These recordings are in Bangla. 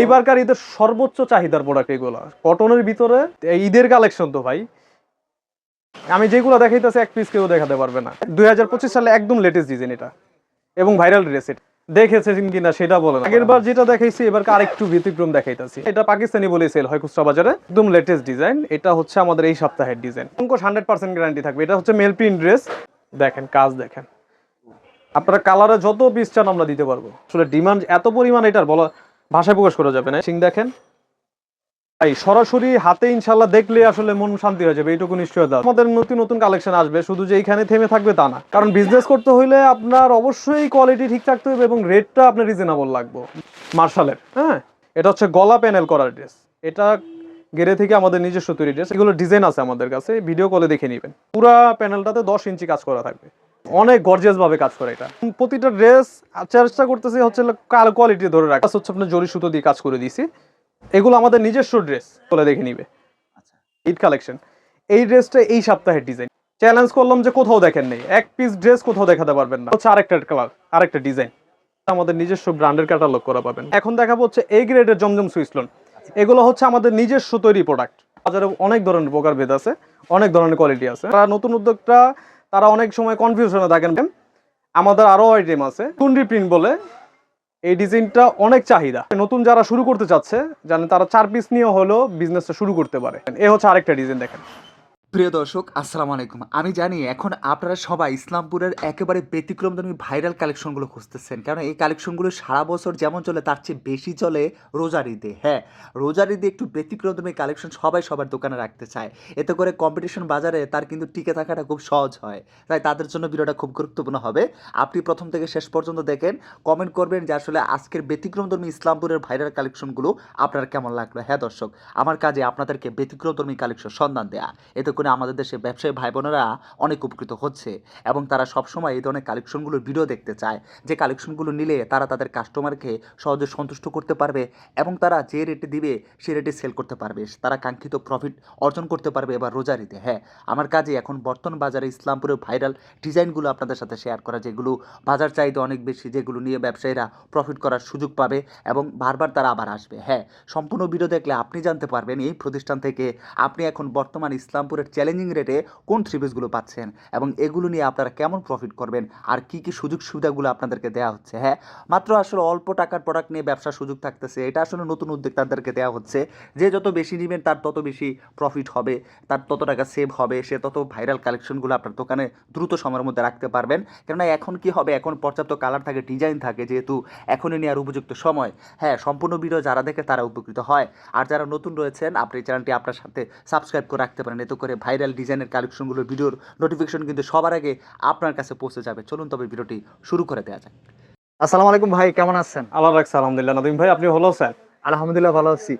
এইবারকার ঈদের সর্বোচ্চ চাহিদার প্রোডাক্ট এগুলো। কটনের ভিতরে ঈদের কালেকশন তো ভাই। আমি যেগুলো দেখাইতেছি এক পিস কেউ দেখাতে পারবে না। দুই সালে একদম লেটেস্ট ডিজাইন এটা। এবং ভাইরাল ড্রেস এটা। দেখেছেন কিনা সেটা বলেন। আগের বার যেটা দেখাইছি এবার আরেকটু ব্যতিক্রম দেখাইতেছি। এটা পাকিস্তানি বলে সেল হয় খুচরা বাজারে। একদম লেটেস্ট ডিজাইন এটা হচ্ছে আমাদের এই সপ্তাহের ডিজাইন অঙ্কশ হান্ড্রেড পার্সেন্ট গ্যারান্টি থাকবে। এটা হচ্ছে মেল প্রিন্ট ড্রেস দেখেন, কাজ দেখেন। আপনারা কালারে যত পিস চান আমরা দিতে পারব। আসলে ডিমান্ড এত পরিমাণ এটার বলা ভাষায় প্রকাশ করা যাবে না। সিং দেখেন। এই সরাসরি হাতে ইনশাল্লাহ দেখলে আসলে মন শান্তি হয়ে যাবে, এইটুকু নিশ্চয়তা আমাদের নতুন নতুন কালেকশন আসবে, শুধু যে এইখানে থেমে থাকবে তা না। কারণ বিজনেস করতে হইলে আপনার অবশ্যই কোয়ালিটি ঠিক থাকতে হবে এবং রেটটা আপনার রিজনেবল লাগবে। মার্শালের হ্যাঁ? এটা হচ্ছে গলা প্যানেল করার ড্রেস এটা গেরে থেকে আমাদের নিজস্ব তৈরি ড্রেস এগুলো ডিজাইন আছে আমাদের কাছে ভিডিও কলে দেখে নেবেন। পুরা প্যানেলটাতে দশ ইঞ্চি কাজ করা থাকবে। অনেক গর্জিয়াস ভাবে কাজ করে এটা। প্রতিটা ড্রেস চেষ্টা করতেছি হচ্ছে কোয়ালিটি ধরে রাখা। হচ্ছে আপনার জরি সুতো দিয়ে কাজ করে দিয়েছি। এগুলো আমাদের নিজস্ব ড্রেস বলে দেখে নিবে। ঈদ কালেকশন এই ড্রেসটা এই সপ্তাহের ডিজাইন চ্যালেঞ্জ করলাম যে কোথাও দেখেন নেই। এক পিস ড্রেস কোথাও দেখাতে পারবেন না। হচ্ছে আরেকটা কালার আরেকটা ডিজাইন আমাদের নিজস্ব ব্র্যান্ডের ক্যাটালগ করা পাবেন। এখন দেখাবো হচ্ছে এই গ্রেডের জমজম সুইসলন এগুলো হচ্ছে আমাদের নিজস্ব তৈরি প্রোডাক্ট বাজারে অনেক ধরনের প্রকার ভেদ আছে অনেক ধরনের কোয়ালিটি আছে। তারা নতুন উদ্যোক্তা তারা অনেক সময় কনফিউশনে থাকেন। আমাদের আরও আইটেম আছে কুন্ডি প্রিন্ট বলে। এই ডিজাইনটা অনেক চাহিদা। নতুন যারা শুরু করতে চাচ্ছে, জানেন তারা চার পিস নিয়ে হলেও বিজনেসটা শুরু করতে পারে। এ হচ্ছে আরেকটা ডিজাইন দেখেন। প্রিয় দর্শক, আসসালামু আলাইকুম। আমি জানি এখন আপনারা সবাই ইসলামপুরের একেবারে ব্যতিক্রমধর্মী ভাইরাল কালেকশনগুলো খুঁজতেছেন। কারণ এই কালেকশনগুলো সারা বছর যেমন চলে, তার চেয়ে বেশি চলে রোজার ঈদে। হ্যাঁ রোজার ঈদে একটু ব্যতিক্রমধর্মী কালেকশন সবাই সবার দোকানে রাখতে চায়। এতে করে কম্পিটিশন বাজারে তার কিন্তু টিকে থাকাটা খুব সহজ হয়। তাই তাদের জন্য ভিডিওটা খুব গুরুত্বপূর্ণ হবে। আপনি প্রথম থেকে শেষ পর্যন্ত দেখেন কমেন্ট করবেন যে আসলে আজকের ব্যতিক্রমধর্মী ইসলামপুরের ভাইরাল কালেকশনগুলো আপনার কেমন লাগল। হ্যাঁ দর্শক, আমার কাজে আপনাদেরকে ব্যতিক্রমধর্মী কালেকশন সন্ধান দেয়া। এতে করে আমাদের দেশে ব্যবসায়ী ভাই বোনেরা অনেক উপকৃত হচ্ছে এবং তারা সবসময় এই ধরনের কালেকশনগুলোর ভিডিও দেখতে চায়। যে কালেকশনগুলো নিলে তারা তাদের কাস্টমারকে সহজে সন্তুষ্ট করতে পারবে এবং তারা যে রেটে দিবে সে রেটে সেল করতে পারবে। তারা কাঙ্ক্ষিত প্রফিট অর্জন করতে পারবে এবার রোজারিতে হ্যাঁ আমার কাজে এখন বর্তমান বাজারে ইসলামপুরের ভাইরাল ডিজাইনগুলো আপনাদের সাথে শেয়ার করা, যেগুলো বাজার চাহিদা অনেক বেশি, যেগুলো নিয়ে ব্যবসায়ীরা প্রফিট করার সুযোগ পাবে এবং বারবার তারা আবার আসবে। হ্যাঁ সম্পূর্ণ ভিডিও দেখলে আপনি জানতে পারবেন এই প্রতিষ্ঠান থেকে আপনি এখন বর্তমান ইসলামপুরের চ্যালেঞ্জিং রেটে কোন থ্রি পিসগুলো পাচ্ছেন? এবং এগুলো নিয়ে আপনারা কেমন প্রফিট করবেন? আর কি কি সুযোগ সুবিধাগুলো আপনাদেরকে দেওয়া হচ্ছে? হ্যাঁ মাত্র আসলে অল্প টাকার প্রোডাক্ট নিয়ে ব্যবসার সুযোগ থাকতেছে। এটা আসলে নতুন উদ্যোক্তাদেরকে দেওয়া হচ্ছে। যে যত বেশি নেবেন, তার তত বেশি প্রফিট হবে। তার তত টাকা সেভ হবে। সে তত ভাইরাল কালেকশনগুলো আপনার দোকানে দ্রুত সময়ের মধ্যে রাখতে পারবেন। কেননা এখন কি হবে? এখন পর্যাপ্ত কালার থাকে ডিজাইন থাকে, যেহেতু এখনই নেওয়ার উপযুক্ত সময়। হ্যাঁ সম্পূর্ণ ভিডিও যারা দেখে তারা উপকৃত হয়। আর যারা নতুন রয়েছেন, আপনি চ্যানেলটি আপনার সাথে সাবস্ক্রাইব করে রাখতে পারেন। এতে করে ভাইরাল ডিজাইনের কালেকশনগুলোর ভিডিওর নোটিফিকেশন কিন্তু সবার আগে আপনার কাছে পৌঁছে যাবে। চলুন তবে ভিডিওটি শুরু করে দেওয়া যাক। আসসালামু আলাইকুম ভাই কেমন আছেন? আল্লাহ রাখছে আলহামদুলিল্লাহ নদীম ভাই আপনি হলো স্যার আলহামদুলিল্লাহ ভালো আছি।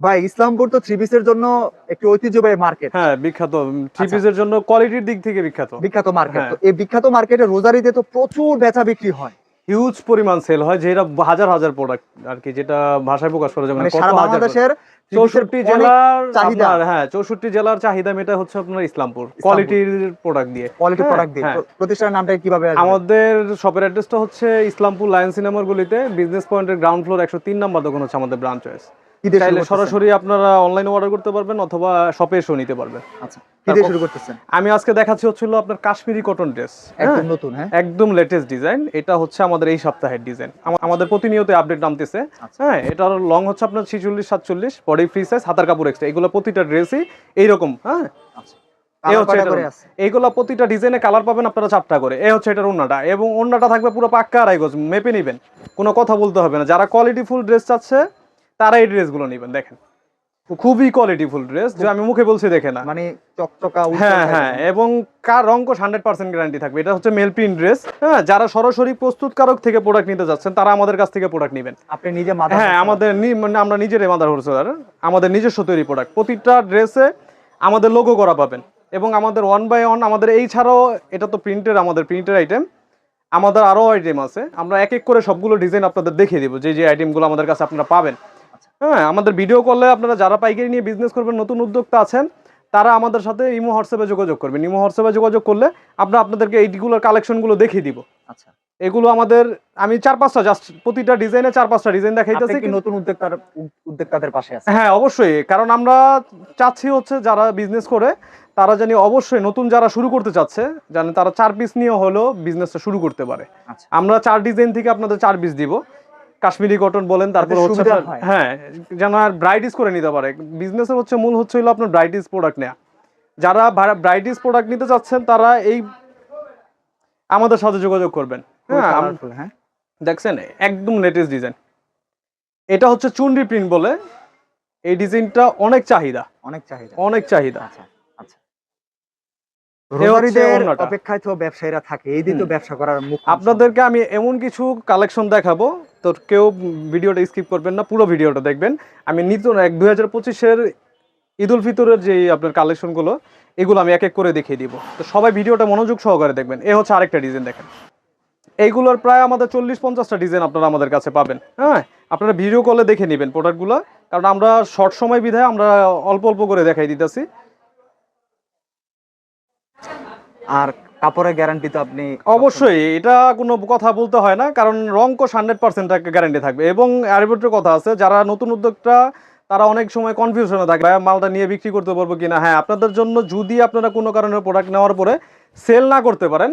ভাই ইসলামপুর তো থ্রি পিসের জন্য একটি ঐতিহ্যবাহী মার্কেট হ্যাঁ বিখ্যাত। থ্রি আচ্ছা। পিসের জন্য কোয়ালিটির দিক থেকে বিখ্যাত। বিখ্যাত মার্কেট হ্যাঁ। তো এই বিখ্যাত মার্কেটে রোজারিতে তো প্রচুর বেচা বিক্রি হয়। হিউজ পরিমাণ সেল হয় যেটা হাজার হাজার প্রোডাক্ট আর কি যেটা ভাষায় প্রকাশ করা যাবে মানে কত সারা বাংলাদেশের চৌষট্টি জেলার চাহিদা। হ্যাঁ চৌষট্টি জেলার চাহিদা মেটা হচ্ছে আপনার ইসলামপুর। কোয়ালিটির প্রোডাক্ট দিয়ে। কোয়ালিটি হ্যাঁ, প্রোডাক্ট দিয়ে। হ্যাঁ। প্রতিষ্ঠানের নামটা কীভাবে আমাদের শপের অ্যাড্রেসটা হচ্ছে ইসলামপুর লায়ন সিনেমার গলিতে। বিজনেস পয়েন্টের গ্রাউন্ড ফ্লোর একশো তিন নাম্বার দোকান হচ্ছে আমাদের ব্রাঞ্চ সরাসরি আপনারা অনলাইনে অর্ডার করতে পারবেন অথবা শপে এসেও নিতে পারবেন। আচ্ছা। শুরু করতেছেন। আমি আজকে দেখাচ্ছি হচ্ছিল আপনার কাশ্মীরি কটন ড্রেস একদম নতুন হ্যাঁ? একদম লেটেস্ট ডিজাইন এটা হচ্ছে আমাদের এই সপ্তাহের ডিজাইন আমাদের প্রতিনিয়ত আপডেট নামতেছে। আচ্ছা। হ্যাঁ এটার লং হচ্ছে আপনার ছিচল্লিশ সাতচল্লিশ বডি ফ্রি সাইজ হাতার কাপড় এক্সট্রা এগুলো প্রতিটা ড্রেসই এইরকম হ্যাঁ? এই কালার হচ্ছে কয়টা এটার- করে আছে। এইগুলো প্রতিটা ডিজাইনে কালার পাবেন আপনারা চারটা করে। এই হচ্ছে এটার ওন্নাটা এবং ওন্নাটা থাকবে পুরো পাক্কা আড়াই গজ। মেপে নেবেন। কোনো কথা বলতে হবে না। যারা কোয়ালিটি ফুল ড্রেস চাচ্ছে তারা এই ড্রেসগুলো নেবেন। দেখেন। খুবই কোয়ালিটি ফুল ড্রেস যে আমি মুখে বলছি দেখে না। মানে চকচকা হ্যাঁ হ্যাঁ এবং কার রঙ্কশ হান্ড্রেড পার্সেন্ট গ্যারান্টি থাকবে? এটা হচ্ছে মেল প্রিন্ট ড্রেস হ্যাঁ যারা সরাসরি প্রস্তুতকারক থেকে প্রোডাক্ট নিতে যাচ্ছেন তারা আমাদের কাছ থেকে প্রোডাক্ট নেবেন। আপনি নিজে হ্যাঁ আমাদের মানে আমরা নিজেরাই মাদার হোলসেলার আমাদের নিজস্ব তৈরি প্রোডাক্ট প্রতিটা ড্রেসে আমাদের লোগো করা পাবেন এবং আমাদের ওয়ান বাই ওয়ান আমাদের এই ছাড়াও এটা তো প্রিন্টের আমাদের প্রিন্টের আইটেম আমাদের আরও আইটেম আছে। আমরা এক এক করে সবগুলো ডিজাইন আপনাদের দেখিয়ে দেবো যে যে আইটেমগুলো আমাদের কাছে আপনারা পাবেন। হ্যাঁ আমাদের ভিডিও কলে আপনারা যারা পাইকারি নিয়ে বিজনেস করবেন নতুন উদ্যোক্তা আছেন তারা আমাদের সাথে ইমো হোয়াটসঅ্যাপে যোগাযোগ করবেন। ইমো হোয়াটসঅ্যাপে যোগাযোগ করলে আমরা আপনাদেরকে এইগুলোর কালেকশনগুলো দেখিয়ে দিব। আচ্ছা। এগুলো আমাদের আমি চার পাঁচটা জাস্ট প্রতিটা ডিজাইনে চার পাঁচটা ডিজাইন দেখাইতেছি কি নতুন উদ্যোক্তার উদ্যোক্তাদের পাশে আছে হ্যাঁ অবশ্যই কারণ আমরা চাচ্ছি হচ্ছে যারা বিজনেস করে তারা জানি অবশ্যই নতুন যারা শুরু করতে চাচ্ছে জানি তারা চার পিস নিয়ে হলেও বিজনেসটা শুরু করতে পারে। আচ্ছা। আমরা চার ডিজাইন থেকে আপনাদের চার পিস দিব। কাশ্মীরি কটন বলেন তারপর হচ্ছে হয়। যেন আর ব্রাইডিস করে নিতে পারে। বিজনেসের হচ্ছে মূল হচ্ছে হলো আপনার ব্রাইডিস প্রোডাক্ট নেওয়া যারা ব্রাইডিস প্রোডাক্ট নিতে চাচ্ছেন তারা এই আমাদের সাথে যোগাযোগ করবেন। হ্যাঁ হ্যাঁ। দেখছেন একদম লেটেস্ট ডিজাইন এটা হচ্ছে চুনরি প্রিন্ট বলে। এই ডিজাইনটা অনেক চাহিদা। অনেক চাহিদা। অনেক চাহিদা। আচ্ছা আচ্ছা। হচ্ছে রোজারিদের অন্যটা। অপেক্ষায় তো ব্যবসায়ীরা থাকে এই দিন তো ব্যবসা করার আপনাদেরকে আমি এমন কিছু কালেকশন দেখাবো তো কেউ ভিডিওটা স্কিপ করবেন না, পুরো ভিডিওটা দেখবেন। আমি নিত এক দুই হাজার পঁচিশের ঈদ উল ফিতরের যে আপনার কালেকশনগুলো এগুলো আমি এক এক করে দেখিয়ে দিব। তো সবাই ভিডিওটা মনোযোগ সহকারে দেখবেন। এ হচ্ছে আরেকটা ডিজাইন দেখেন। এইগুলোর প্রায় আমাদের চল্লিশ পঞ্চাশটা ডিজাইন আপনারা আমাদের কাছে পাবেন। হ্যাঁ আপনারা ভিডিও কলে দেখে নেবেন প্রোডাক্টগুলো কারণ আমরা শর্ট সময় বিধায় আমরা অল্প অল্প করে দেখাই দিতেছি। আর কাপড়ের গ্যারান্টি তো আপনি অবশ্যই এটা কোনো কথা বলতে হয় না কারণ রংকোশ হান্ড্রেড পার্সেন্ট গ্যারান্টি থাকবে। এবং আরবিটের কথা আছে যারা নতুন উদ্যোক্তা তারা অনেক সময় কনফিউশনে থাকে মালটা নিয়ে বিক্রি করতে পারব কিনা? হ্যাঁ আপনাদের জন্য যদি আপনারা কোনো কারণে প্রোডাক্ট নেওয়ার পরে সেল না করতে পারেন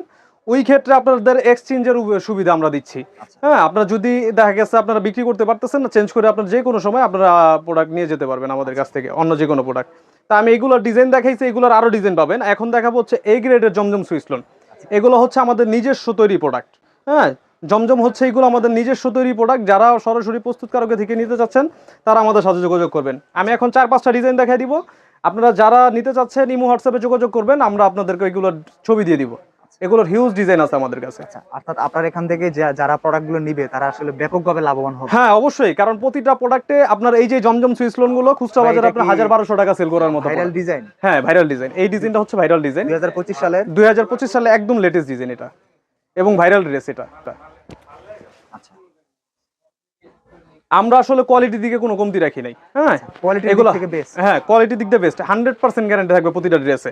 ওই ক্ষেত্রে আপনাদের এক্সচেঞ্জের সুবিধা আমরা দিচ্ছি। হ্যাঁ আপনারা যদি দেখা গেছে আপনারা বিক্রি করতে পারতেছেন না চেঞ্জ করে আপনার যে কোনো সময় আপনারা প্রোডাক্ট নিয়ে যেতে পারবেন আমাদের কাছ থেকে অন্য যে কোনো প্রোডাক্ট তা আমি এগুলোর ডিজাইন দেখাইছি, এগুলোর আরও ডিজাইন পাবেন। এখন দেখাবো হচ্ছে এই গ্রেডের জমজম সুইসলন এগুলো হচ্ছে আমাদের নিজস্ব তৈরি প্রোডাক্ট হ্যাঁ? জমজম হচ্ছে এগুলো আমাদের নিজস্ব তৈরি প্রোডাক্ট যারা সরাসরি প্রস্তুতকারকের থেকে নিতে চাচ্ছেন, তারা আমাদের সাথে যোগাযোগ করবেন। আমি এখন চার পাঁচটা ডিজাইন দেখাই দিব। আপনারা যারা নিতে চাচ্ছেন, ইমো, হোয়াটসঅ্যাপে যোগাযোগ করবেন, আমরা আপনাদেরকে এগুলোর ছবি দিয়ে দিব। এগুলোর হিউজ ডিজাইন আছে আমাদের কাছে। আচ্ছা অর্থাৎ আপনার এখান থেকে যারা প্রোডাক্টগুলো নিবে তারা আসলে ব্যাপকভাবে লাভবান হবে। হ্যাঁ অবশ্যই কারণ প্রতিটা প্রোডাক্টে আপনার এই যে জমজম সুইস লোনগুলো খুচরা বাজারে আপনার হাজার বারোশো টাকা সেল করার মতো ভাইরাল ডিজাইন হ্যাঁ ভাইরাল ডিজাইন এই ডিজাইনটা হচ্ছে ভাইরাল ডিজাইন দুই হাজার পঁচিশ সালের। দুই হাজার পঁচিশ সালে একদম লেটেস্ট ডিজাইন এটা। এবং ভাইরাল ড্রেস এটা। আচ্ছা। আমরা আসলে কোয়ালিটির দিকে কোনো কমতি রাখি নাই। হ্যাঁ কোয়ালিটি এগুলো বেস্ট হ্যাঁ কোয়ালিটির দিক দিয়ে বেস্ট হান্ড্রেড পার্সেন্ট গ্যারান্টি থাকবে প্রতিটা ড্রেসে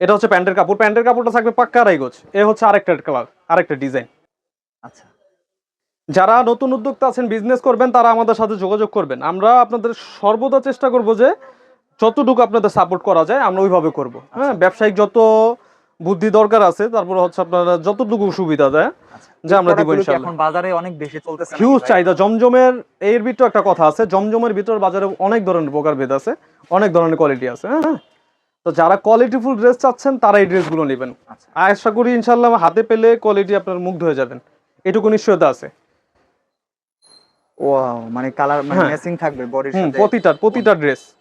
এটা হচ্ছে প্যান্টের কাপড়। প্যান্টের কাপড়টা থাকবে পাক্কা গোছ এ হচ্ছে আরেকটা কালার আরেকটা ডিজাইন। আচ্ছা। যারা নতুন উদ্যোক্তা আছেন বিজনেস করবেন তারা আমাদের সাথে যোগাযোগ করবেন। আমরা আপনাদের সর্বদা চেষ্টা করব যে যতটুকু আপনাদের সাপোর্ট করা যায় আমরা ওইভাবে করব। হ্যাঁ ব্যবসায়িক যত বুদ্ধি দরকার আছে তারপর হচ্ছে আপনারা যতটুকু সুবিধা দেয় আচ্ছা। যে আমরা দিব ইনশাআল্লাহ। এখন বাজারে অনেক বেশি চলতেছে হিউজ? চাহিদা। জমজমের এর ভিতরে একটা কথা আছে জমজমের ভিতর বাজারে অনেক ধরনের প্রকারভেদ আছে অনেক ধরনের কোয়ালিটি আছে হ্যাঁ। তো যারা কোয়ালিটিফুল ড্রেস চাচ্ছেন তারা এই ড্রেসগুলো নেবেন। আচ্ছা। আশা করি ইনশাল্লাহ হাতে পেলে কোয়ালিটি আপনার মুগ্ধ হয়ে যাবেন। এটুকু নিশ্চয়তা আছে। ওয়াও মানে কালার মানে। ম্যাচিং থাকবে বডির সাথে। প্রতিটা প্রতিটা ড্রেস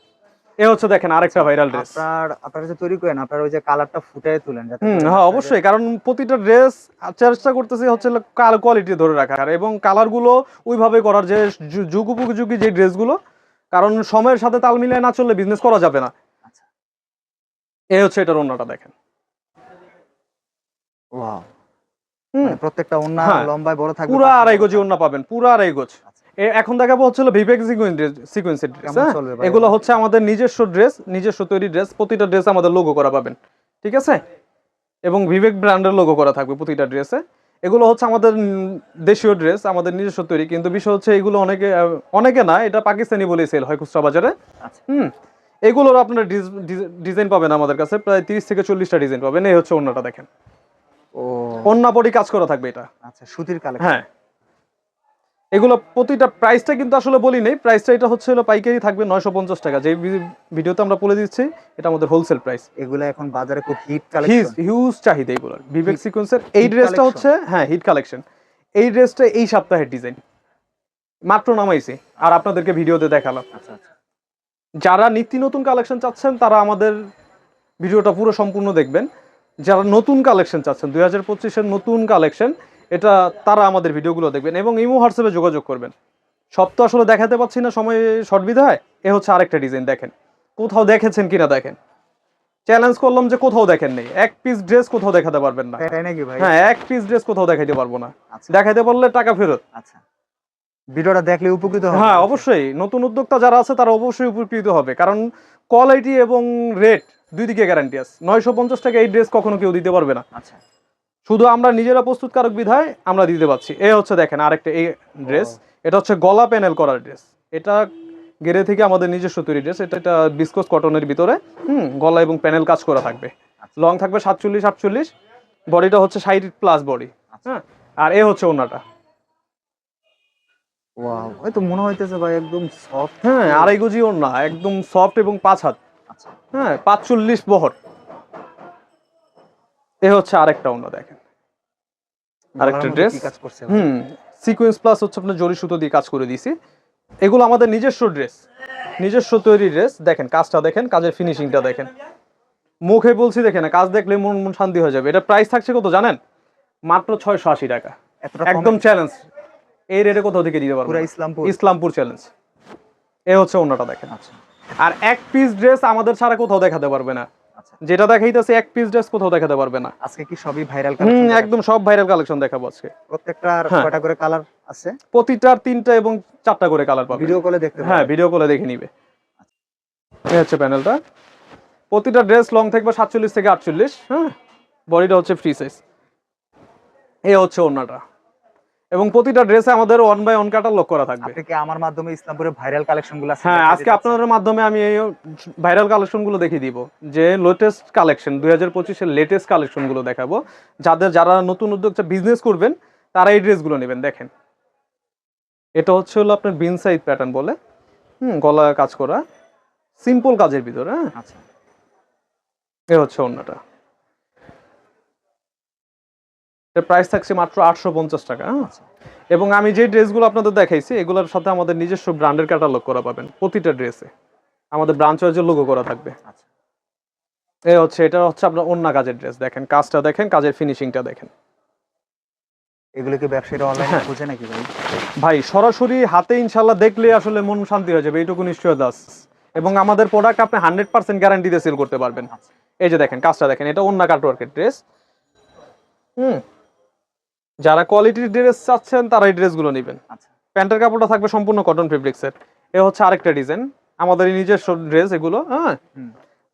এ হচ্ছে দেখেন আরেকটা ভাইরাল ড্রেস আপনার আপনারা যে তৈরি করেন আপনারা ওই যে কালারটা ফুটায় তুলেন যাতে হ্যাঁ অবশ্যই কারণ প্রতিটা ড্রেস চেষ্টা করতেছি হচ্ছে কাল কোয়ালিটি ধরে রাখার। এবং কালারগুলো ওইভাবে করার যে যু- যুগ উপযোগী যে ড্রেসগুলো কারণ সময়ের সাথে তাল মিলিয়ে না চললে বিজনেস করা যাবে না। এই হচ্ছে এটার দেখেন। ওয়াও। মানে প্রত্যেকটা ওন্না হ্যাঁ। লম্বায় বড় থাকবে পুরা আড়াই গজি পাবেন পুরা আড়াই গজ। আচ্ছা। এখন দেখাবো হচ্ছে ভিভেক সিকোয়েন্সের ড্রেস হ্যাঁ? এগুলো? হচ্ছে আমাদের নিজস্ব ড্রেস নিজস্ব তৈরি ড্রেস প্রতিটা ড্রেস আমাদের লোগো করা পাবেন ঠিক আছে? এবং বিবেক ব্র্যান্ডের লোগো করা থাকবে প্রতিটা ড্রেসে এগুলো হচ্ছে আমাদের দেশীয় ড্রেস আমাদের নিজস্ব তৈরি কিন্তু বিষয় হচ্ছে এগুলো অনেকে অনেকে না এটা পাকিস্তানি বলেই সেল হয় খুচরা বাজারে। আচ্ছা। হুম। এগুলোর আপনার ডিজাইন পাবেন আমাদের কাছে প্রায় তিরিশ থেকে চল্লিশটা ডিজাইন পাবেন। এই হচ্ছে অন্যটা দেখেন। ও। অন্য পরি কাজ করা থাকবে এটা। আচ্ছা সুতির কালেকশন হ্যাঁ। এগুলো প্রতিটা প্রাইসটা কিন্তু আসলে বলি নেই। প্রাইসটা এটা হচ্ছে হলো পাইকারি থাকবে নয়শো পঞ্চাশ টাকা। যে ভিডিওতে আমরা বলে দিচ্ছি এটা আমাদের হোলসেল প্রাইস এগুলো এখন বাজারে খুব হিট কালেকশন হিউজ চাহিদা এগুলোর। বিবেক সিকোয়েন্সের এই ড্রেসটা হচ্ছে হ্যাঁ হিট কালেকশন এই ড্রেসটা এই সপ্তাহের ডিজাইন মাত্র নামাইছি আর আপনাদেরকে ভিডিওতে দেখালাম। আচ্ছা আচ্ছা। যারা নিত্য নতুন কালেকশন চাচ্ছেন তারা আমাদের ভিডিওটা পুরো সম্পূর্ণ দেখবেন। যারা নতুন কালেকশন চাচ্ছেন দুই হাজার পঁচিশের নতুন কালেকশন এটা তারা আমাদের ভিডিওগুলো দেখবেন এবং ইমো হোয়াটসঅ্যাপে যোগাযোগ করবেন। সব তো আসলে দেখাতে পাচ্ছি না সময় শর্ট বিধায়। এ হচ্ছে আরেকটা ডিজাইন দেখেন। কোথাও দেখেছেন কিনা দেখেন। চ্যালেঞ্জ করলাম যে কোথাও দেখেন নেই। এক পিস ড্রেস কোথাও দেখাতে পারবেন না। হ্যাঁ এক পিস ড্রেস কোথাও দেখাইতে পারব না। আচ্ছা। দেখাইতে পারলে টাকা ফেরত। আচ্ছা। ভিডিওটা দেখলে উপকৃত হবে। হ্যাঁ অবশ্যই। নতুন উদ্যোক্তা যারা আছে তারা অবশ্যই উপকৃত হবে। কারণ কোয়ালিটি এবং রেট দুই দিকে গ্যারান্টি আছে। নয়শো পঞ্চাশ টাকা এই ড্রেস কখনো কেউ দিতে পারবে না। আচ্ছা। শুধু আমরা নিজেরা প্রস্তুতকারক বিধায় আমরা দিতে পারছি। এ হচ্ছে দেখেন আরেকটা এই ড্রেস এটা হচ্ছে গলা প্যানেল করার ড্রেস এটা গেরে থেকে আমাদের নিজস্ব তৈরি ড্রেস এটা এটা বিস্কোস কটনের ভিতরে হুম গলা এবং প্যানেল কাজ করা থাকবে। লং থাকবে সাতচল্লিশ আটচল্লিশ। বডিটা হচ্ছে ষাট প্লাস বডি হ্যাঁ। আর এ হচ্ছে ওনাটা ওয়াও এই তো মনে হইতেছে ভাই একদম সফট হ্যাঁ আড়াই গজি ওনা একদম সফট এবং পাঁচ হাত। আচ্ছা। হ্যাঁ পাঁচচল্লিশ বহর। এ হচ্ছে আরেকটা ওনা দেখেন। আরেকটা ড্রেস? হুম সিকোয়েন্স প্লাস হচ্ছে আপনার জরি সুতো দিয়ে কাজ করে দিয়েছি। এগুলো আমাদের নিজস্ব ড্রেস নিজস্ব তৈরি ড্রেস। দেখেন কাজটা দেখেন কাজের ফিনিশিংটা দেখেন। মুখে বলছি দেখেন কাজ দেখলে মন মন শান্তি হয়ে যাবে। এটা প্রাইস থাকছে কত জানেন? মাত্র ছয়শো আশি টাকা। একদম চ্যালেঞ্জ এই রেটে কোথাও থেকে দিতে পারব পুরা ইসলামপুর। ইসলামপুর চ্যালেঞ্জ এ হচ্ছে অন্যটা দেখেন। আচ্ছা। আর এক পিস ড্রেস আমাদের ছাড়া কোথাও দেখাতে পারবে না। আচ্ছা। যেটা দেখাইতেছে এক পিস ড্রেস কোথাও দেখাতে পারবে না। আজকে কি সবই ভাইরাল হুম একদম সব ভাইরাল কালেকশন দেখাবো আজকে। প্রত্যেকটার হ্যাঁ। কয়টা করে কালার আছে? প্রতিটার তিনটা এবং চারটা করে কালার পাবে। ভিডিও কলে দেখতে হ্যাঁ ভিডিও কলে দেখে নিবে। এই হচ্ছে প্যানেলটা প্রতিটা ড্রেস লং থাকবে সাতচল্লিশ থেকে আটচল্লিশ হ্যাঁ? বডিটা হচ্ছে ফ্রি সাইজ এই হচ্ছে ওড়নাটা। এবং প্রতিটা ড্রেসে আমাদের one by one cutter lock করা থাকবে। আপনি কি আমার মাধ্যমে ইসলামপুরের ভাইরাল কালেকশনগুলো হ্যাঁ আজকে আপনাদের মাধ্যমে আমি এই ভাইরাল কালেকশনগুলো দেখিয়ে দিব। যে লেটেস্ট কালেকশন দুই হাজার পঁচিশের লেটেস্ট কালেকশনগুলো দেখাবো। যাদের যারা নতুন উদ্যোক্তা বিজনেস করবেন তারা এই ড্রেসগুলো নেবেন দেখেন। এটা হচ্ছে হলো আপনার বিন সাইড প্যাটার্ন বলে। হুম গলা কাজ করা। সিম্পল কাজের ভিতরে হ্যাঁ। আচ্ছা। এ হচ্ছে অন্যটা। এর প্রাইস থাকছে মাত্র আটশো পঞ্চাশ টাকা হ্যাঁ? এবং আমি যে ড্রেসগুলো আপনাদের দেখাইছি এগুলোর সাথে আমাদের নিজস্ব ব্র্যান্ডের ক্যাটালগ করা পাবেন প্রতিটা ড্রেসে আমাদের ব্রাঞ্চ ওয়াইজের লোগো করা থাকবে আচ্ছা এ হচ্ছে এটা হচ্ছে আপনার অন্য কাজের ড্রেস দেখেন কাজটা দেখেন কাজের ফিনিশিংটা দেখেন এগুলো কি ব্যবসায়ীরা অনলাইনে হ্যাঁ। খুঁজে নাকি ভাই ভাই সরাসরি হাতে ইনশাল্লাহ দেখলে আসলে মন শান্তি হয়ে যাবে এইটুকু নিশ্চয়তা। এবং আমাদের প্রোডাক্ট আপনি হান্ড্রেড পার্সেন্ট গ্যারান্টিতে সেল করতে পারবেন আচ্ছা। এই যে দেখেন কাজটা দেখেন এটা অন্য কাটওয়ার্কের ড্রেস হুম যারা কোয়ালিটির ড্রেস চাচ্ছেন তারা এই ড্রেসগুলো নেবেন। আচ্ছা। প্যান্টের কাপড়টা থাকবে সম্পূর্ণ কটন ফেব্রিক্সের এ হচ্ছে আরেকটা ডিজাইন আমাদের এই নিজস্ব ড্রেস এগুলো হ্যাঁ?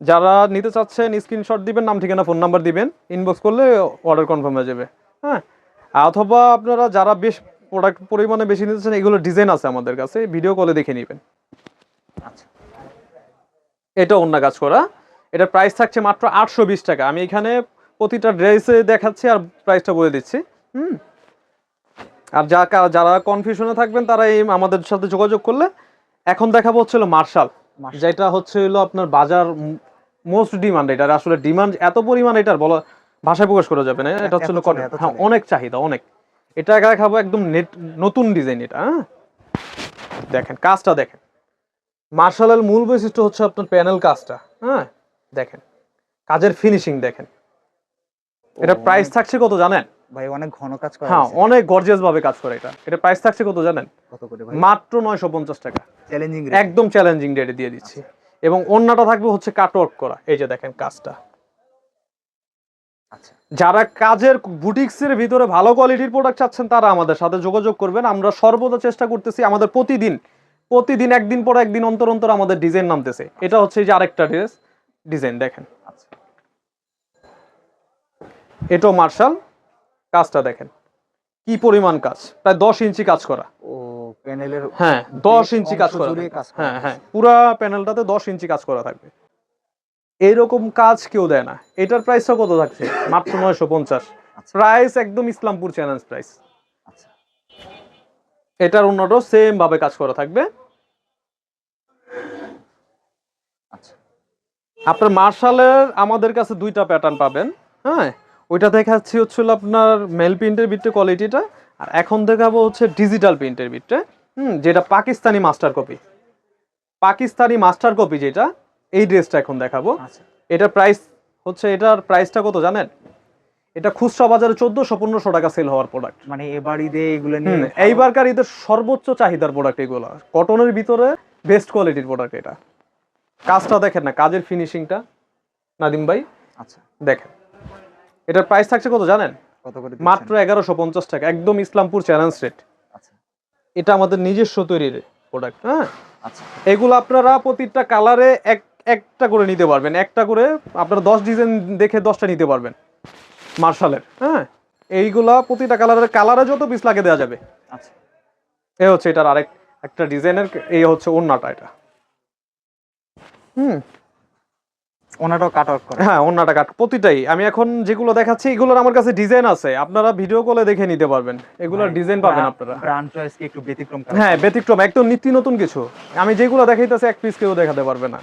যারা নিতে চাচ্ছেন স্ক্রিনশট দিবেন নাম ঠিকানা ফোন নাম্বার দিবেন। ইনবক্স করলে অর্ডার কনফার্ম হয়ে যাবে হ্যাঁ? অথবা আপনারা যারা বেশ প্রোডাক্ট পরিমাণে বেশি নিতে চান এগুলো ডিজাইন আছে আমাদের কাছে। ভিডিও কলে দেখে নেবেন। আচ্ছা। এটা অন্য কাজ করা। এটা প্রাইস থাকছে মাত্র আটশো বিশ টাকা। আমি এখানে প্রতিটা ড্রেসে দেখাচ্ছি আর প্রাইসটা বলে দিচ্ছি। হুম। আর যা যারা কনফিউশনে থাকবেন তারা এই আমাদের সাথে যোগাযোগ করলে এখন দেখাবো হচ্ছিল মার্শাল। যেটা হচ্ছে হলো আপনার বাজার মোস্ট ডিমান্ড এটার আসলে ডিমান্ড এত পরিমাণ এটার বলা ভাষায় প্রকাশ করা যাবে না। এটা হচ্ছে এত হলো চলে, cotton। এত হ্যাঁ অনেক চাহিদা অনেক। এটা দেখাবো একদম নেট নতুন ডিজাইন এটা হ্যাঁ? দেখেন কাজটা দেখেন। মার্শালের মূল বৈশিষ্ট্য হচ্ছে আপনার প্যানেল কাজটা হ্যাঁ? দেখেন কাজের ফিনিশিং দেখেন। এটা প্রাইস থাকছে কত জানেন? ভাই অনেক ঘন কাজ করা হ্যাঁ অনেক গর্জিয়াস ভাবে কাজ করে এটা। এটা প্রাইস থাকছে কত জানেন? কত করে ভাই? মাত্র নয়শো পঞ্চাশ টাকা। চ্যালেঞ্জিং একদম চ্যালেঞ্জিং রেটে দিয়ে দিচ্ছি। এবং অন্যটা থাকবে হচ্ছে করা। এই যে দেখেন কাজটা। আচ্ছা। যারা কাজের বুটিক্সের ভিতরে ভালো কোয়ালিটির প্রোডাক্ট চাচ্ছেন তারা আমাদের সাথে যোগাযোগ করবেন। আমরা সর্বদা চেষ্টা করতেছি আমাদের প্রতিদিন প্রতিদিন একদিন পর একদিন অন্তর অন্তর আমাদের ডিজাইন নামতেছে। এটা হচ্ছে এই যে আরেকটা ড্রেস ডিজাইন দেখেন। আচ্ছা। এটাও মার্শাল কাজটা দেখেন। কি পরিমাণ কাজ? প্রায় দশ ইঞ্চি কাজ করা। প্যানেলের হ্যাঁ দশ ইঞ্চি কাজ করা হ্যাঁ হ্যাঁ পুরা প্যানেলটাতে দশ ইঞ্চি কাজ করা থাকবে। এইরকম কাজ কেউ দেয় না। এটার প্রাইসটা কত থাকছে? মাত্র নয়শো পঞ্চাশ। আচ্ছা। প্রাইস একদম ইসলামপুর চ্যালেঞ্জ প্রাইস আচ্ছা। এটার অন্যটাও সেম ভাবে কাজ করা থাকবে। আচ্ছা। আপনার মার্শালের আমাদের কাছে দুইটা প্যাটার্ন পাবেন। হ্যাঁ ওইটা দেখাচ্ছি হচ্ছিল আপনার মেল প্রিন্টের বিটে কোয়ালিটিটা আর এখন দেখাবো হচ্ছে ডিজিটাল প্রিন্টের বিটে হুম যেটা Pakistani master copy Pakistani master copy যেটা এই ড্রেসটা এখন দেখাবো। আচ্ছা। এটার প্রাইস হচ্ছে এটার প্রাইসটা কত জানেন? এটা খুচরা বাজারে চোদ্দশো পনেরোশো টাকা সেল হওয়ার প্রোডাক্ট মানে এবার ঈদে এগুলো নিয়ে এইবারকার ঈদের সর্বোচ্চ চাহিদার প্রোডাক্ট এগুলো? কটনের ভিতরে বেস্ট কোয়ালিটির প্রোডাক্ট এটা। কাজটা দেখেন না কাজের ফিনিশিংটা নাদিম ভাই আচ্ছা। দেখেন। এটার প্রাইস থাকছে কত জানেন? কত করে মাত্র এগারোশো পঞ্চাশ টাকা একদম ইসলামপুর চ্যালেঞ্জ রেট এটা আমাদের নিজস্ব তৈরির প্রোডাক্ট হ্যাঁ? আচ্ছা। এগুলো আপনারা প্রতিটা কালারে এক একটা করে নিতে পারবেন। একটা করে আপনারা দশ ডিজাইন দেখে দশটা নিতে পারবেন। মার্শালের হ্যাঁ? এইগুলা প্রতিটা কালারের কালারে যত পিস লাগে দেওয়া যাবে। আচ্ছা। এ হচ্ছে এটার আরেক একটা ডিজাইনের এই হচ্ছে ওন্নাটা এটা। হুম। ওনাটাও কাট আউট করে। হ্যাঁ ওন্নাটা কাট প্রতিটাই। আমি এখন যেগুলো দেখাচ্ছি এগুলোর আমার কাছে ডিজাইন আছে। আপনারা ভিডিও কলে দেখে নিতে পারবেন। এগুলোর ডিজাইন পাবেন আপনারা। ব্র্যান্ড চয়েস কি একটু ব্যতিক্রম হ্যাঁ ব্যতিক্রম একদম নিত্য নতুন কিছু। আমি যেগুলো দেখাইতেছি এক পিস কেউ দেখাতে পারবে না।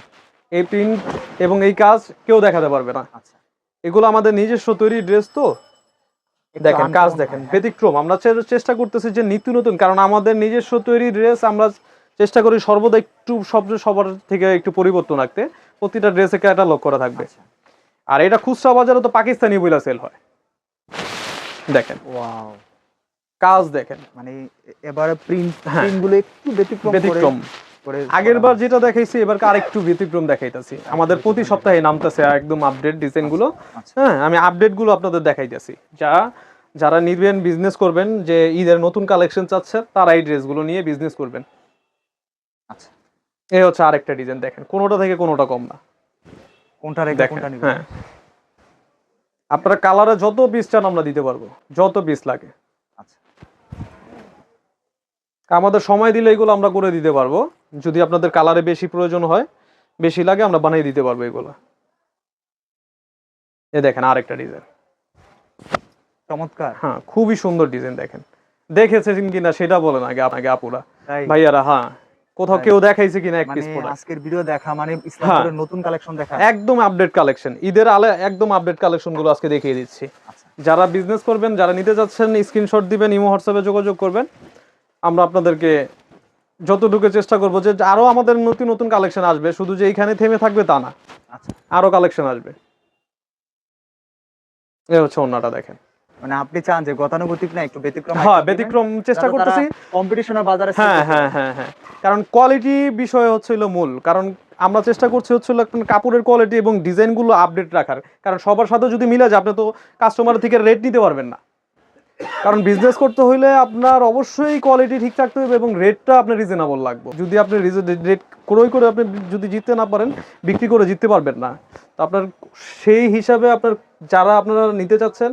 এই প্রিন্ট এবং এই কাজ কেউ দেখাতে পারবে না। আচ্ছা। এগুলো আমাদের নিজস্ব তৈরি ড্রেস তো। দেখেন কাজ দেখেন হ্যাঁ। ব্যতিক্রম। আমরা চেষ্টা করতেছি যে নিত্য নতুন কারণ আমাদের নিজস্ব তৈরি ড্রেস আমরা চেষ্টা করি সর্বদা একটু সব সবার থেকে একটু পরিবর্তন রাখতে প্রতিটা ড্রেসে ক্যাটালগ করা থাকবে। আচ্ছা। আর এটা খুচরা বাজারে তো পাকিস্তানি বইলা সেল হয়। দেখেন। ওয়াও কাজ দেখেন। মানে এবারে প্রিন্ট হ্যাঁ। গুলো একটু ব্যতিক্রম ব্যতিক্রম। আগের বার যেটা দেখাইছি এবার আরেকটু ব্যতিক্রম দেখাইতেছি। আমাদের প্রতি সপ্তাহে নামতেছে একদম আপডেট ডিজাইনগুলো আচ্ছা। হ্যাঁ আমি আপডেটগুলো আপনাদের দেখাইতেছি। যা যারা নিবেন বিজনেস করবেন যে ঈদের নতুন কালেকশন চাচ্ছে তারা এই ড্রেসগুলো নিয়ে বিজনেস করবেন। আচ্ছা। এই হচ্ছে আরেকটা ডিজাইন দেখেন। কোনোটা থেকে কোনোটা কম না। কোনটা রেখে কোনটা নিবেন হ্যাঁ। আপনারা কালারে যত পিস চান আমরা দিতে পারব। যত পিস লাগে। আচ্ছা। আমাদের সময় দিলে এগুলো আমরা করে দিতে পারব। যদি আপনাদের কালারে বেশি প্রয়োজন হয় বেশি লাগে আমরা বানিয়ে দিতে পারব এগুলো। এ দেখেন আরেকটা ডিজাইন চমৎকার। হ্যাঁ খুবই সুন্দর ডিজাইন দেখেন। দেখেছেন কিনা সেটা বলেন আগে আপনাকে আপুরা। ভাইয়ারা হ্যাঁ। কোথাও। কেউ দেখাইছে কিনা এক মানে পিস প্রোডাক্ট আজকের ভিডিও দেখা মানে ইসলামের নতুন কালেকশন দেখা। একদম আপডেট কালেকশন ঈদের আলে একদম আপডেট কালেকশনগুলো আজকে দেখিয়ে দিচ্ছি। আচ্ছা। যারা বিজনেস করবেন যারা নিতে যাচ্ছেন স্ক্রিনশট দিবেন ইমো হোয়াটসঅ্যাপে যোগাযোগ করবেন। আমরা আপনাদেরকে যতটুকু চেষ্টা করব যে আরও আমাদের নতুন নতুন কালেকশন আসবে। শুধু যে এইখানে থেমে থাকবে তা না। আচ্ছা। আরও কালেকশন আসবে। এই হচ্ছে অন্যটা দেখেন। মানে আপনি চান যে গতানুগতিক না একটু ব্যতিক্রম হ্যাঁ ব্যতিক্রম চেষ্টা করতেছি। কম্পিটিশনের বাজারে হ্যাঁ হ্যাঁ হ্যাঁ হ্যাঁ। কারণ কোয়ালিটি বিষয় হচ্ছিল মূল। কারণ আমরা চেষ্টা করছি একটা কাপড়ের কোয়ালিটি এবং ডিজাইনগুলো আপডেট রাখার। কারণ সবার সাথে যদি মিলে যায় আপনি তো কাস্টমার থেকে রেট নিতে পারবেন না। কারণ বিজনেস করতে হইলে আপনার অবশ্যই কোয়ালিটি ঠিক থাকতে হবে এবং রেটটা আপনার রিজনেবল লাগবে। যদি আপনি রেট ক্রয় করে আপনি যদি জিততে না পারেন বিক্রি করে জিততে পারবেন না। তো আপনার সেই হিসাবে আপনার যারা আপনারা নিতে চাচ্ছেন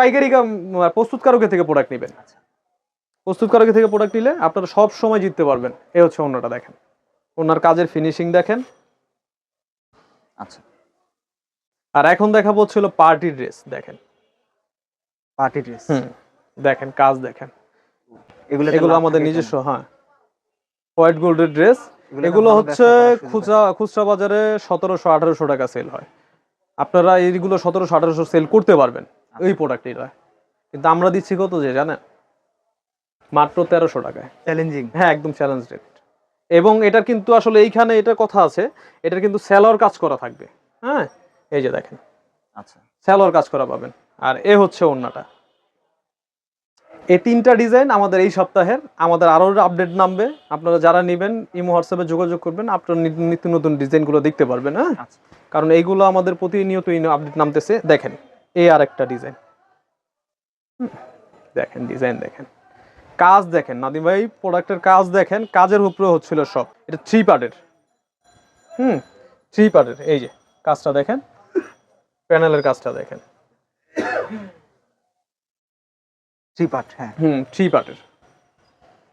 পাইকারি প্রস্তুতকারকের থেকে প্রোডাক্ট নেবেন। আচ্ছা। প্রস্তুতকারকের থেকে প্রোডাক্ট নিলে আপনারা সব সময় জিততে পারবেন। এ হচ্ছে অন্যটা দেখেন। ওনার কাজের ফিনিশিং দেখেন। আচ্ছা। আর এখন দেখাবো হচ্ছিল পার্টি ড্রেস দেখেন। পার্টি ড্রেস দেখেন কাজ দেখেন। এগুলো এগুলো আমাদের নিজস্ব হ্যাঁ। হোয়াইট গোল্ডের ড্রেস এগুলো হচ্ছে খুচরা খুচরা বাজারে সতেরোশো আঠারোশো টাকা সেল হয়। আপনারা এইগুলো সতেরোশো আঠারোশো সেল করতে পারবেন। ওই প্রোডাক্ট এটা কিন্তু আমরা দিচ্ছি কত যে জানেন? মাত্র তেরোশো টাকায়। চ্যালেঞ্জিং হ্যাঁ একদম চ্যালেঞ্জ রেট এবং এটার কিন্তু আসলে এইখানে এটা কথা আছে এটার কিন্তু স্যালোর কাজ করা থাকবে। হ্যাঁ? এই যে দেখেন। আচ্ছা। স্যালোর কাজ করা পাবেন। আর এ হচ্ছে ওন্নাটা এই তিনটা ডিজাইন আমাদের এই সপ্তাহের। আমাদের আরও আপডেট নামবে। আপনারা যারা নেবেন ইমো হোয়াটসঅ্যাপে যোগাযোগ করবেন। আপনারা নিত্য নতুন ডিজাইনগুলো দেখতে পারবেন হ্যাঁ? আচ্ছা। কারণ এইগুলো আমাদের প্রতিনিয়ত আপডেট নামতেছে। দেখেন। এই আর একটা ডিজাইন দেখেন ডিজাইন দেখেন। কাজ দেখেন নাদিম ভাই প্রোডাক্টের কাজ দেখেন কাজের উপরে হচ্ছিল সব। এটা থ্রি পার্টের হুম থ্রি পার্টের এই যে কাজটা দেখেন প্যানেলের কাজটা দেখেন। থ্রি পার্ট হ্যাঁ। হুম থ্রি পার্টের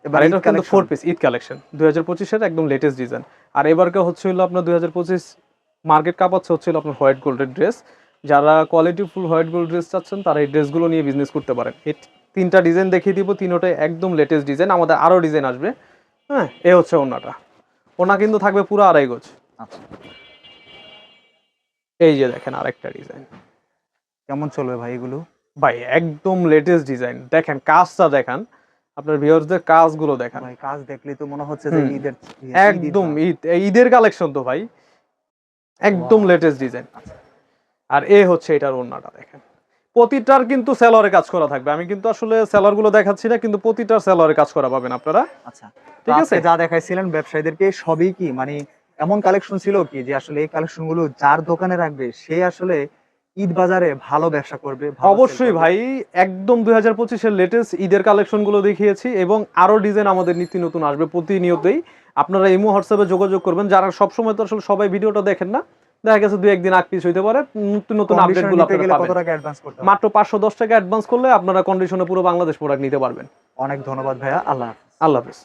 এবার এটা কিন্তু ফোর পিস ঈদ কালেকশন দুই হাজার পঁচিশের একদম লেটেস্ট ডিজাইন আর এবারকে হচ্ছিল আপনার দুই হাজার পঁচিশ মার্কেট কাপাচ্ছে হচ্ছিল আপনার হোয়াইট গোল্ডের ড্রেস যারা quality full white gold dress চাচ্ছেন তারা এই ড্রেসগুলো নিয়ে বিজনেস করতে পারেন। এই তিনটা ডিজাইন দেখিয়ে দিব তিনোটাই একদম লেটেস্ট ডিজাইন আমাদের আরও ডিজাইন আসবে। হ্যাঁ এ হচ্ছে ওনাটা। ওনা কিন্তু থাকবে পুরো আড়াই গোছ আচ্ছা। এই যে দেখেন আরেকটা ডিজাইন কেমন চলবে ভাই এগুলো? ভাই একদম লেটেস্ট ডিজাইন দেখেন কাজটা দেখান। আপনার ভিউয়ার্সদের কাজগুলো দেখান। ভাই কাজ দেখলে তো মনে হচ্ছে যে ঈদের একদম ঈদ। ঈদ ঈদের কালেকশন তো ভাই। একদম লেটেস্ট ডিজাইন আচ্ছা। আর এ হচ্ছে এটার ওন্নাটা দেখেন। প্রতিটার কিন্তু সেলরে কাজ করা থাকবে। আমি কিন্তু আসলে সেলরগুলো দেখাচ্ছি না কিন্তু প্রতিটার সেলরে কাজ করা পাবেন আপনারা। আচ্ছা ঠিক? আছে? যা দেখাইছিলেন ব্যবসায়ীদেরকে সবই কি মানে এমন কালেকশন ছিল কি যে আসলে এই কালেকশনগুলো যার দোকানে রাখবে সে আসলে ঈদ বাজারে ভালো ব্যবসা করবে অবশ্যই ভাই একদম দুই হাজার পঁচিশের লেটেস্ট ঈদের কালেকশনগুলো দেখিয়েছি এবং আরও ডিজাইন আমাদের নীতি নতুন আসবে প্রতিনিয়তই। আপনারা ইমো হোয়াটসঅ্যাপে যোগাযোগ করবেন। যারা সবসময় তো আসলে সবাই ভিডিওটা দেখেন না দেখা গেছে দুই একদিন আগ পিস হইতে পারে। নতুন নতুন আপডেটগুলো? মাত্র পাঁচশো দশ টাকা অ্যাডভান্স করলে আপনারা কন্ডিশনে পুরো বাংলাদেশ প্রোডাক্ট নিতে পারবেন। অনেক ধন্যবাদ ভাইয়া। আল্লাহ আল্লাহ হাফিজ।